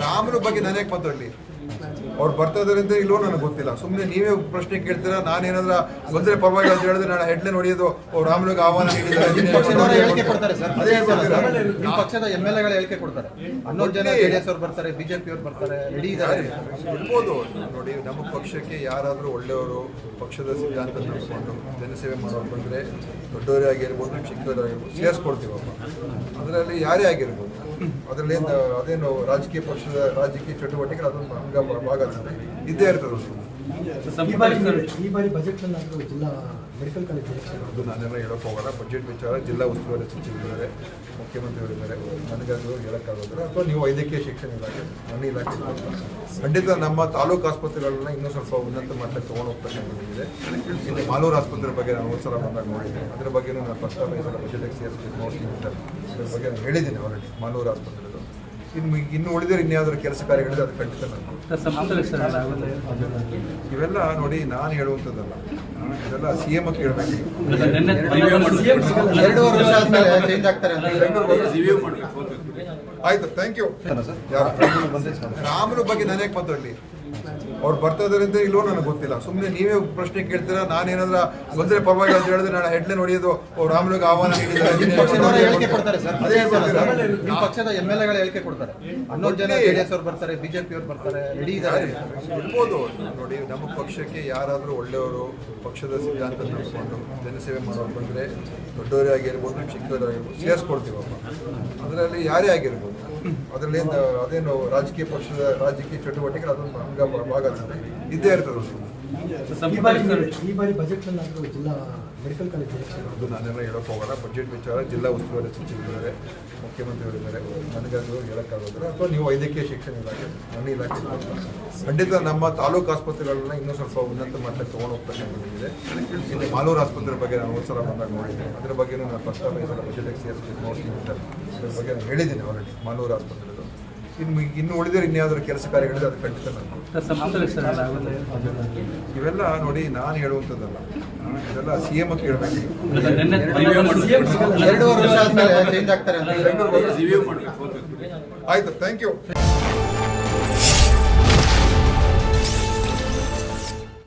ರಾಮನ ಬಗ್ಗೆ ನನಗೆ ಮಾತಾಡ್ಲಿ ಅವ್ರು ಬರ್ತಾ ಇದಾರೆ ಇಲ್ಲೋ ನನಗೆ ಗೊತ್ತಿಲ್ಲ. ಸುಮ್ಮನೆ ನೀವೇ ಪ್ರಶ್ನೆ ಕೇಳ್ತೀರಾ? ನಾನೇನಾದ್ರ ಬಂದ್ರೆ ಪರವಾಗಿಲ್ಲ ಅಂತ ಹೇಳಿದ್ರೆ ನಾನು ಹೆಡ್ಲೆ ಹೊಡೆಯೋದು. ಅವ್ರು ರಾಮನಿಗೆ ಆಹ್ವಾನ ನಿಮ್ಮ ಪಕ್ಷದವರು ಹೇಳಿಕೆ ಕೊಡ್ತಾರೆ ಸರ್. ಅದೇ ಹೇಳ್ತಿದ್ದೀರಾ? ನಿಮ್ಮ ಪಕ್ಷದ ಎಂ ಎಲ್ ಎಗಳ ಹೇಳಿಕೆ ಕೊಡ್ತಾರೆ. ಹನ್ನೊಂದು ಜನ ಜೆಡಿಎಸ್ ಅವ್ರು ಬರ್ತಾರೆ ಬಿಜೆಪಿ ಅವ್ರು ಬರ್ತಾರೆ ರೆಡಿ ಇದ್ದಾರೆ. ಇರ್ಬೋದು. ನೋಡಿ ನಮ್ಮ ಪಕ್ಷಕ್ಕೆ ಯಾರಾದರೂ ಒಳ್ಳೆಯವರು ಪಕ್ಷದ ಸಿದ್ಧಾಂತ ನಡೆಸಿಕೊಂಡು ಜನಸೇವೆ ಮಾಡೋರು ಬಂದ್ರೆ ದೊಡ್ಡವರೇ ಆಗಿರ್ಬೋದು ಚಿಕ್ಕವರಾಗಿರ್ಬೋದು ಸೇರಿಸ್ಕೊಡ್ತೀವಪ್ಪ. ಅದರಲ್ಲಿ ಯಾರೇ ಆಗಿರ್ಬೋದು. ಅದರಲ್ಲಿ ಅದೇನು ರಾಜಕೀಯ ಪಕ್ಷದ ರಾಜಕೀಯ ಚಟುವಟಿಕೆ ಅದೊಂದು ಭಾಗ. ಇದ್ದೇ ಇರ್ತದೆ. ಈ ಬಾರಿ ಈ ಬಾರಿ ಬಜೆಟ್ ಜಿಲ್ಲಾ ಮೆಡಿಕಲ್ ಕಾಲೇಜ್ ಅದು ನಾನೆಲ್ಲ ಹೇಳೋಕೆ ಹೋಗೋಣ ಬಜೆಟ್ ವಿಚಾರ ಜಿಲ್ಲಾ ಉಸ್ತುವಾರಿ ಸಚಿವರಿದ್ದಾರೆ ಮುಖ್ಯಮಂತ್ರಿಗಳಿದ್ದಾರೆ ನನಗದು ಹೇಳೋಕ್ಕಾಗೋದಿಲ್ಲ. ಅಥವಾ ನೀವು ವೈದ್ಯಕೀಯ ಶಿಕ್ಷಣ ಇಲಾಖೆ ನನ್ನ ಇಲಾಖೆ ಖಂಡಿತ ನಮ್ಮ ತಾಲೂಕು ಆಸ್ಪತ್ರೆಗಳನ್ನ ಇನ್ನೂ ಸ್ವಲ್ಪ ಉನ್ನತ ಮಟ್ಟಕ್ಕೆ ತೊಗೊಂಡು ಹೋಗ್ತಕ್ಕಂಥದ್ದಿದೆ ಇಲ್ಲಿ ಮಾಲೂರು ಆಸ್ಪತ್ರೆ ಬಗ್ಗೆ ನಾನು ಒಂದು ಸಲ ಬಂದಾಗ ನೋಡಿದ್ದೀನಿ ಅದ್ರ ಬಗ್ಗೆ ನಾನು ಫಸ್ಟ್ ಈ ಸಲ ಬಜೆಟಿಗೆ ಸೇರಿಸ್ಬಿಟ್ಟು ನೋಡ್ತೀನಿ ಅಂತ ಅದ್ರ ಬಗ್ಗೆ ನಾನು ಹೇಳಿದ್ದೀನಿ ಆಲ್ರೆಡಿ ಮಾಲೂರು ಆಸ್ಪತ್ರೆದು ಇನ್ನು ಇನ್ನು ಉಳಿದ್ರೆ ಇನ್ಯಾವುದಾದ್ರು ಕೆಲಸ ಕಾರ್ಯಗಳಿದೆ ಅದು ಖಂಡಿತ ನಾನು ಇವೆಲ್ಲ ನೋಡಿ ನಾನು ಹೇಳುವಂಥದ್ದಲ್ಲ. ಇದೆಲ್ಲ ಸಿ ಎಂ ಕೇಳಬೇಕು ಆಯ್ತು ಥ್ಯಾಂಕ್ ಯು ರಾಮನ ಬಗ್ಗೆ ನಾನು ಯಾಕೆ ಮಾತಾಡಲಿ? ಅವ್ರು ಬರ್ತಾ ಇದಾರೆ ಇಲ್ವೋ ನನಗೆ ಗೊತ್ತಿಲ್ಲ. ಸುಮ್ಮನೆ ನೀವೇ ಪ್ರಶ್ನೆ ಕೇಳ್ತೀರಾ ನಾನೇನಾದ್ರ ಬಂದ್ರೆ ಪರವಾಗಿಲ್ಲ ಅಂತ ಹೇಳಿದ್ರೆ ನಾನು ಹೆಡ್ಲೈನ್ ಹೊಡೆಯೋದು ಅವ್ರು ರಾಮಲಿಗೆ ಆಹ್ವಾನ ನಿಮ್ಮ ಪಕ್ಷದವರು ಹೇಳಿಕೆ ಕೊಡ್ತಾರೆ ಸರ್. ಅದೇ ಹೇಳ್ತಿದ್ದೀರಾ? ನಿಮ್ಮ ಪಕ್ಷದ ಎಂ ಎಲ್ ಎಗಳು ಹೇಳಿಕೆ ಕೊಡ್ತಾರೆ. ಹನ್ನೊಂದು ಜನ ಜೆಡಿಎಸ್ ಅವ್ರು ಬರ್ತಾರೆ ಬಿಜೆಪಿ ಅವ್ರು ಬರ್ತಾರೆ ರೆಡಿ ಇದ್ದಾರೆ. ಇರ್ಬೋದು. ನೋಡಿ ನಮ್ಮ ಪಕ್ಷಕ್ಕೆ ಯಾರಾದರೂ ಒಳ್ಳೆಯವರು ಪಕ್ಷದ ಸಿದ್ಧಾಂತ ನಡೆಸ್ಕೊಂಡು ಜನಸೇವೆ ಮಾಡೋರು ಬಂದರೆ ದೊಡ್ಡವರೇ ಆಗಿರ್ಬೋದು ಚಿಕ್ಕವರಾಗಿರ್ಬೋದು ಸೇರಿಸ್ಕೊಡ್ತೀವಪ್ಪ ಅದರಲ್ಲಿ ಯಾರೇ ಆಗಿರ್ಬೋದು. ಅದರಲ್ಲಿ ಅದೇನು ರಾಜಕೀಯ ಪಕ್ಷದ ರಾಜಕೀಯ ಚಟುವಟಿಕೆ ಅದೊಂದು ಭಾಗ. ಇದ್ದೇ ಇರ್ತದೆ. ಈ ಬಾರಿ ಈ ಬಾರಿ ಬಜೆಟ್ ಜಿಲ್ಲಾ ಮೆಡಿಕಲ್ ಕಾಲೇಜ್ ನಾನೆಲ್ಲ ಹೇಳೋಕೆ ಹೋಗೋಣ ಬಜೆಟ್ ವಿಚಾರ ಜಿಲ್ಲಾ ಉಸ್ತುವಾರಿ ಸಚಿವರಿದ್ದಾರೆ ಮುಖ್ಯಮಂತ್ರಿಗಳಿದ್ದಾರೆ ನನಗದು ಹೇಳೋಕ್ಕಾಗೋದಿಲ್ಲ ಅಥವಾ ನೀವು ವೈದ್ಯಕೀಯ ಶಿಕ್ಷಣ ಇಲಾಖೆ ನನ್ನ ಇಲಾಖೆ ಖಂಡಿತ ನಮ್ಮ ತಾಲೂಕು ಆಸ್ಪತ್ರೆಗಳನ್ನ ಇನ್ನೂ ಸ್ವಲ್ಪ ಉನ್ನತ ಮಟ್ಟಕ್ಕೆ ತೊಗೊಂಡು ಹೋಗ್ತಕ್ಕಂಥದ್ದಿದೆ ಇನ್ನು ಮಾಲೂರು ಆಸ್ಪತ್ರೆ ಬಗ್ಗೆ ನಾನು ಒಂದು ಸಲ ಬಂದಾಗ ನೋಡಿದ್ದೀನಿ. ಅದ್ರ ಬಗ್ಗೆನೂ ನಾನು ಫಸ್ಟ್ ಈ ಸಲ ಸೇರಿಸಿ ನೋಡ್ತೀನಿ ಅಂತ ಅದ್ರ ಬಗ್ಗೆ ನಾನು ಹೇಳಿದ್ದೀನಿ ಆಲ್ರೆಡಿ ಮಾಲೂರು ಆಸ್ಪತ್ರೆದು. ಇನ್ನು ಇನ್ನು ಉಳಿದರೆ ಇನ್ಯಾವುದರ ಕೆಲಸ ಕಾರ್ಯಗಳಿದೆ ಅದು ಖಂಡಿತ ನಾನು ಇವೆಲ್ಲ ನೋಡಿ ನಾನು ಹೇಳುವಂಥದ್ದಲ್ಲ. ಇದೆಲ್ಲ ಸಿ ಕೇಳಬೇಕು ಆಗ್ತಾರೆ ಅಂತ ಆಯ್ತು ಥ್ಯಾಂಕ್ ಯು